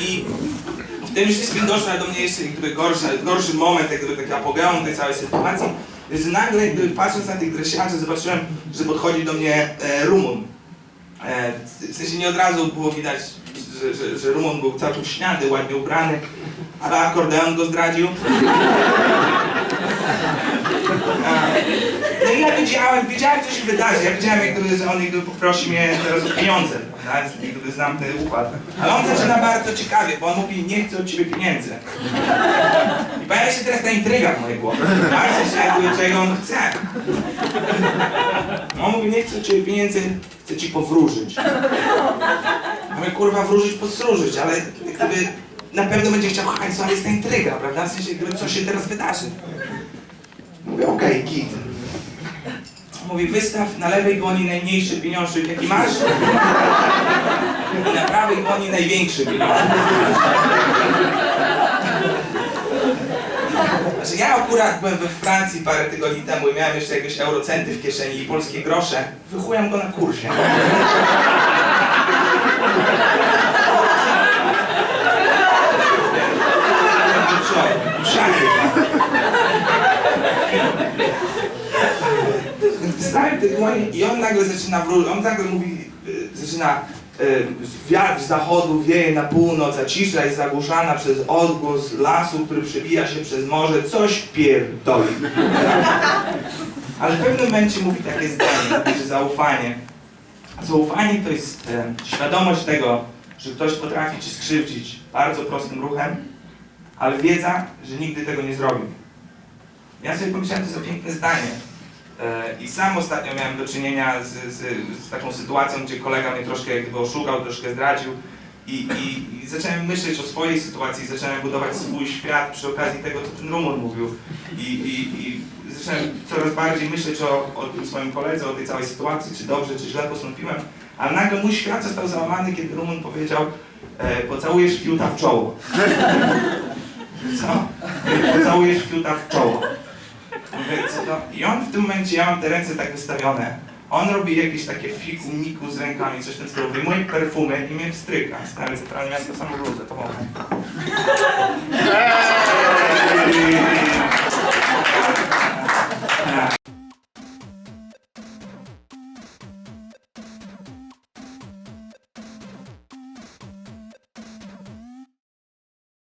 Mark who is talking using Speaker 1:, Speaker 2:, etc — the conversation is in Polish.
Speaker 1: I w tym wszystkim doszła do mnie jeszcze jak gdyby gorsza, gorszy moment, jak gdyby taki apogeum tej całej sytuacji, że nagle jak gdyby patrząc na tych dresiarzy zobaczyłem, że podchodzi do mnie e, Rumun. E, w sensie nie od razu było widać, że, że, że Rumun był całkiem śniady, ładnie ubrany, ale akordeon go zdradził. No i ja wiedziałem, wiedziałem co się wydarzy. Ja wiedziałem, jak gdyby, on jak poprosi mnie teraz o pieniądze. prawda? Gdyby znam ten układ. Ale on zaczyna bardzo ciekawie, bo on mówi, nie chcę od ciebie pieniędzy. I pojawia się teraz ta intryga w mojej głowie. W sensie, jakby, czego on chce. On mówi, nie chcę od ciebie pieniędzy, chcę ci powróżyć. Ja kurwa, wróżyć, posróżyć, ale gdyby na pewno będzie chciał hajsu, ale jest ta intryga, prawda? W sensie, gdyby co się teraz wydarzy. Mówię, okej, git. Mówi, wystaw na lewej dłoni najmniejszy pieniążek, jaki masz. I na prawej dłoni największy pieniążek. Znaczy ja akurat byłem we Francji parę tygodni temu i miałem jeszcze jakieś eurocenty w kieszeni i polskie grosze. Wychujam go na kursie. Dłonie i on nagle zaczyna wrócić, on nagle mówi, y, zaczyna y, wiatr z zachodu wieje na północ, a cisza jest zagłuszana przez odgłos lasu, który przebija się przez morze, coś pierdoli. Ale w pewnym momencie mówi takie zdanie, że zaufanie. A zaufanie to jest e, świadomość tego, że ktoś potrafi ci skrzywdzić bardzo prostym ruchem, ale wiedza, że nigdy tego nie zrobił. Ja sobie pomyślałem, to jest za piękne zdanie. E, I sam ostatnio miałem do czynienia z, z, z taką sytuacją, gdzie kolega mnie troszkę jak gdyby oszukał, troszkę zdradził i, i, i zacząłem myśleć o swojej sytuacji, zacząłem budować swój świat przy okazji tego, co ten Rumun mówił i, i, i zacząłem coraz bardziej myśleć o, o tym swoim koledze, o tej całej sytuacji, czy dobrze, czy źle postąpiłem, a nagle mój świat został załamany, kiedy Rumun powiedział e, pocałujesz fiuta w czoło. Co? Pocałujesz fiuta w czoło. No, I on w tym momencie, ja mam te ręce tak wystawione, on robi jakieś takie fiku, miku z rękami, coś w tym stylu, wyjmuje perfumy i mnie wstryka. Stary, centralnie miałem to samo bluzę, to moment.